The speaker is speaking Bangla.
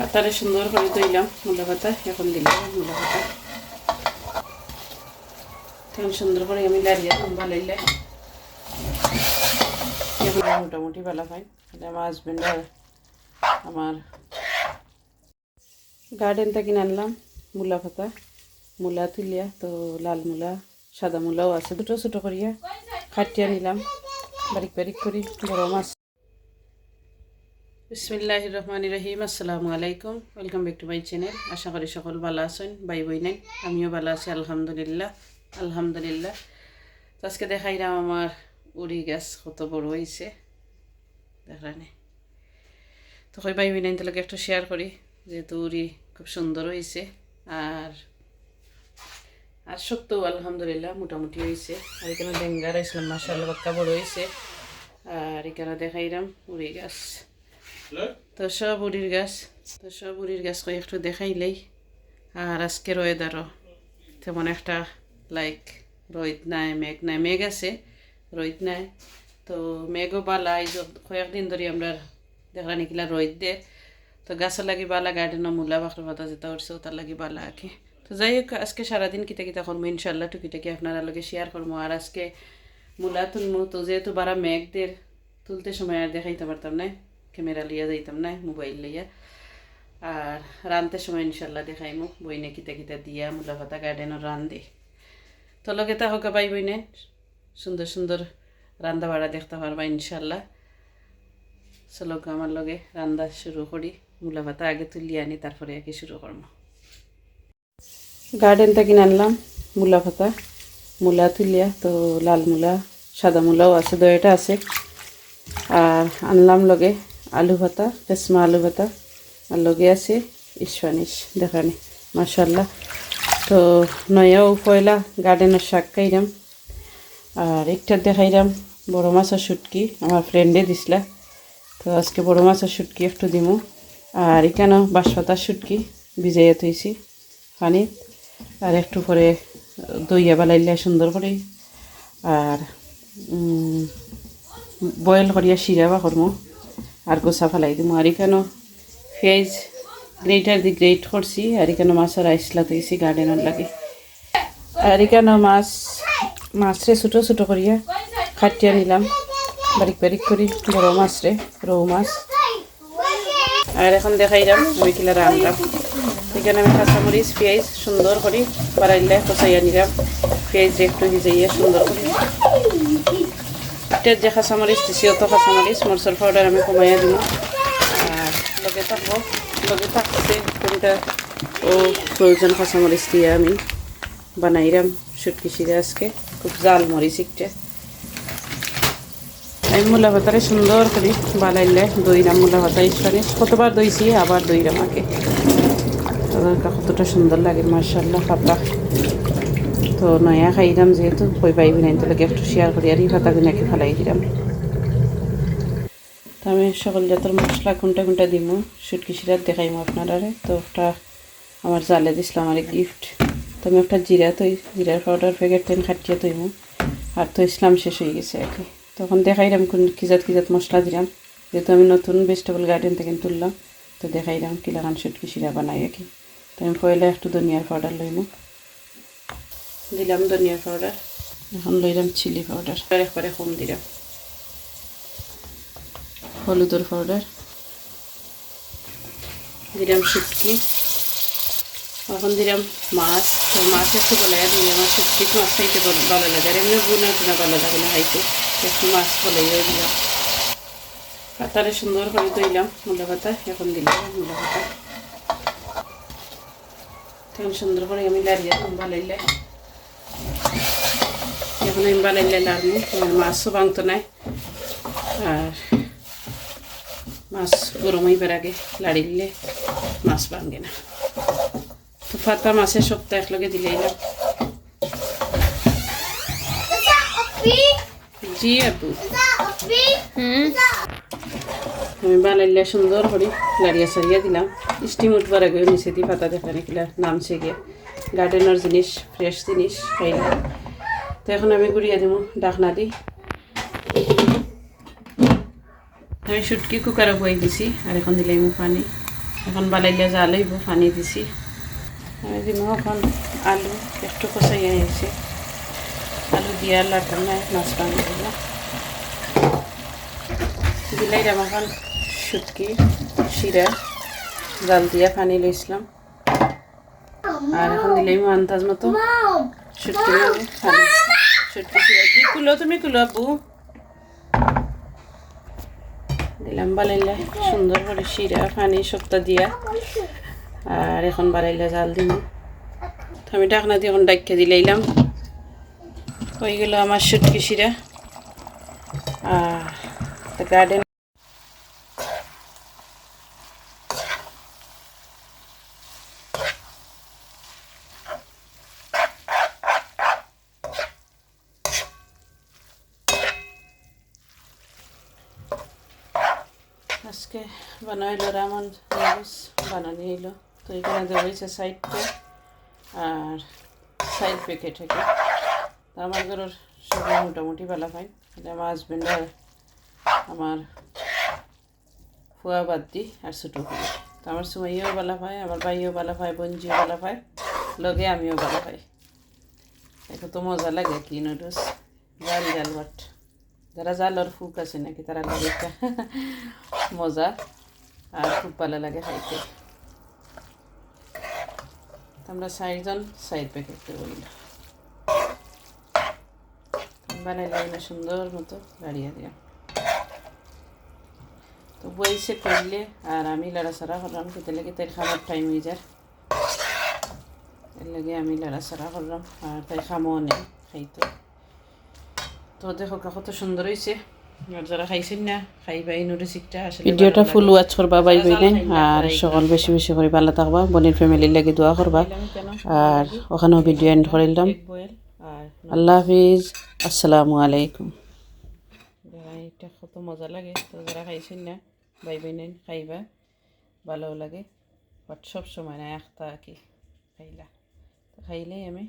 পাতারে সুন্দর করে দইলাম মূলা পাতা এখন দিলাম মূলা পাতা তখন সুন্দর করে আমি দাঁড়িয়ে ভালাইলে এখন মোটামুটি ভালো তাহলে আমার হাজব্যান্ড আমার গার্ডেন থেকে আনলাম মূলা পাতা মূলা তুলিয়া তো লাল মূলা সাদা মূলাও আছে দুটো ছোটো করিয়া খাটিয়া নিলাম বারিক বারিক করি বড় মাছ বিসমিল্লাহ রহমান রহিম আসসালামু আলাইকুম। Welcome back to my channel আশা করি সকল ভালো আছেন বাই বই নাই আমিও ভালো আছি, আলহামদুলিল্লাহ আলহামদুলিল্লাহ। তো আজকে দেখাইলাম আমার উড়ি গাছ কত বড় হয়েছে। দেখানে তো কই বাই বই নাই তাহলে একটু শেয়ার করি, যেহেতু উড়ি খুব সুন্দর হয়েছে। আর আর সত্যও আলহামদুলিল্লাহ মোটামুটি হয়েছে। আর এখানে ডেঙ্গার ইসলাম মাসাল বাক্কা বড় হয়েছে। আর এখানে দেখাইলাম উড়ি গাছ। তো সব উড়ির গাছ তো সব উড়ির গাছ কই একটু দেখাইলেই আর আজকের ওয়েদারও তেমন একটা লাইক রোদ নাই মেঘ নাই মেঘ আছে রোদ নাই তো মেঘও বালা এই কয়েকদিন ধরে আমরা দেখলা নিকিলা রোদ দে তো গাছের লাগি বালা গার্ডেনও মূলা বাকর পাতা যেটা উঠছে তার লাগি বালা আঁকে তো যাই হোক আজকে সারাদিন কিতা কিতা করব ইনশাল্লাহ টুকিটাকি আপনারা লগে শেয়ার করব আর আজকে মূলা তুলমু তো যেহেতু বারা মেঘদের তুলতে সময় আর দেখাইতে পারতাম না ক্যামেরা লিয়া যাইতাম না মোবাইল লইয়া আর রানতে সময় ইনশাল্লাহ দেখাইমু বইনে কিতা কিতা দিয়া মূলা পাতা গার্ডেনও রান দি তো লগে তা হোক পাই বইনে সুন্দর সুন্দর রান্দা বাড়া দেখতে পারবা ইনশাল্লাহ চলো আমার লগে রান্দা শুরু করি মূলা পাতা আগে তুলি আনি তারপরে একে শুরু করব গার্ডেন থেকে আনলাম মূলা পাতা মূলা তুলিয়া তো লাল মূলা সাদা মূলাও আছে দয়টা আছে আর আনলাম লগে আলু ভাতা রেশমা আলু ভাতা, আর লগে আছে ইস্পানিশ দেখানি মার্শাল্লাহ তো নয়াও পয়লা গার্ডেনের শাক খাইলাম আর একটা দেখাইলাম বড় মাছের শুটকি, আমার ফ্রেন্ডে দিছিলা। তো আজকে বড় মাছের শুটকি একটু দিমু। আর এখানেও বাঁশপাতার শুটকি, ভিজাইয়া থইছি পানি আর একটু পরে দইয়া বালাইলে সুন্দর করে। আর বয়েল করিয়া শিরা বা করমু। আর গোসা ফেলাই দিমু। আর এখানেও পেঁয়াজ গ্রেটার দি গ্রেট করছি, আর এখানে মাছের আইসলা দিয়েছি গার্ডেনের লাগে। আর এখানে মাছ, মাছরে ছোটো ছোটো করিয়া খাটিয়া নিলাম। বারিক বারিক করি, বড় মাছ রে মাছ। আর এখন দেখাই দেখাইলাম আমি কিলা রান্নাম এখানে আমি কাঁচামরিচ, পেঁয়াজ সুন্দর করে, বাড়াইলে কষাইয়া নিলাম। পেঁয়াজ একটু ভিজাইয়া সুন্দর করে। একটা যে কাঁচামরিচ দিছি অত কাঁচামরিচ মরচর পাউডার আমি কমাইয়া দিব আর লগে থাকব লগে থাকছে কোনটা ও প্রয়োজন কাঁচামরিচ দিয়ে আমি বানাইলাম শুটকি শিরে আজকে খুব জাল মরিচ একটা আমি মূলা ভাতারে সুন্দর করে বানাইলে দইরাম মূলা ভাতা ইস্পানিশ কতবার দইছি আবার দইরাম আগে কতটা সুন্দর লাগে মার্শাল্লাহ পাতা তো নয়া খাইলাম যেহেতু, কই পাইবি নাই তাহলে একটু শেয়ার করি, আর এই পাতাগুলো নাকি ফেলাই দিলাম। তো আমি সকল জাতের মশলা কোনটা কোনটা দিব সুটকি সিরাত দেখাইমু আপনারা তো একটা আমার জালে দিছিলাম আমার গিফট তো আমি একটা জিরা তৈ, জিরার পাউডার প্যাকেট তেন খাটিয়ে তৈমু, আর তো ইসলাম শেষ হয়ে গেছে আর কি। তখন দেখাইলাম কোন কিজাত কিজাত মশলা দিলাম। যেহেতু আমি নতুন ভেজিটেবল গার্ডেন থেকে তুললাম, তো দেখাইলাম কিলাগান সুটকি সিরা বানাই আর কি। তো আমি পয়লা একটু ধনিয়ার পাউডার লইমু। দিলাম ধনিয়ার পাউডার এখন লইলাম চিলি পাউডার একবারে কম দিলাম হলুদের পাউডার দিলাম শুটকি এখন দিলাম মাছ। তো মাছ একটু বলাই দিই আমার শুটকি মাছ খাইতে ভালো লাগে আর এমনি বুনা টুনা ভালো লাগে না খাইতে একটু মাছ বলাই দিলাম পাতারে সুন্দর করে দইলাম মূলা পাতা। এখন দিলাম মূলা পাতা। তখন সুন্দর করে আমি লাড়িয়ে বানাইলে এখন আমি বানাইলে লাড়মু আমার মাছও ভাঙতো নাই। আর মাছ গরম হইবার আগে লাড়িলে মাছ ভাঙে না। তো পাতা মাছের সপ্তাহ একলগে দিলে জি আপু। আমি বানাইলে সুন্দর করে। লাড়িয়া সারিয়া দিলাম। স্টিম উঠবার আগে নিচে দিয়ে পাতা দেখা নামছে গিয়ে। গার্ডেনের জিনিস ফ্রেশ জিনিস খাইলাম এখন আমি গুড়িয়ে দিব ডাকনা দিই আমি শুটকি কুকারে বই দিছি আর এখন দিলে আমি পানি। এখন বালাইলে জাল হইব পানি দিছি। আমি দিব এখন আলু, একটু কষাই আনিছি আলু দিয়া লাটার নাই, মাছ পানি দিলাম দিলাই দাম এখন শুটকি শিরা জাল দিয়া পানি লইছিলাম আর এখন দিলেই আন্দাজ মতো শুটকি মাছ পানি শুটকি শিরা কি কুলো তুমি কুলো আব্বু দিলাম বালাইলে সুন্দর করে শিরা পানি সপ্তাহ দিয়া আর এখন বাড়াইলে জাল দিম তো আমি ডাকনা দিয়ে এখন ডাইকে দিলাইলাম হয়ে গেল আমার শুটকি শিরা আর গার্ডেন আজকে বানাইলো রামন নুডলস বানানি এলো তো এখানে দেওয়া হয়েছে সাইডটা আর সাইড প্যাকেট থেকে আমার ঘরের সবাই মোটামুটি ভালো এটা আমার হাজব্যান্ড আর আমার ফুয়া বাদ দি আর ছোটো তো আমার সুমাইও ভালো পায় আমার ভাইও ভালো পায় বঞ্জিও ভালো পায় লগে আমিও ভালো পাই দেখো তো মজা লাগে কি নুডলস জাল জাল বাট। যারা জালর ফুক আছে নাকি তারা লাগে মজা আর খুব ভালো লাগে খাইতে আমরা চারজন সাইড প্যাকেট করে দিলাম বানাইলাম না সুন্দর মতো দাঁড়িয়ে দিয়া তো বইসে করলে আর আমি লড়াচড়া করলাম খেতে লেগে তাই খাবার টাইম হয়ে যায় এর লাগে আমি লড়াচড়া করলাম আর তাই খামও নেই খাইতে তো দেখো কত সুন্দর হয়েছে যারা খাইছেন না খাইবা এই নুডলসটা আসলে ভিডিওটা ফুল ওয়াচ করবা বাই বইলেন আর সকল বেশি বেশি করে ভালো থাকবা বোনের ফ্যামিলির লাগে দোয়া করবা। আর ওখানেও ভিডিও এন্ড করিলাম আল্লাহ হাফিজ। আসসালামু আলাইকুম। এটা কত মজা লাগে। তো যারা খাইছেন না বাই বইনেন খাইবা। ভালো লাগে। বাট সব সময় না একটা কি খাইলা। খাইলেই আমি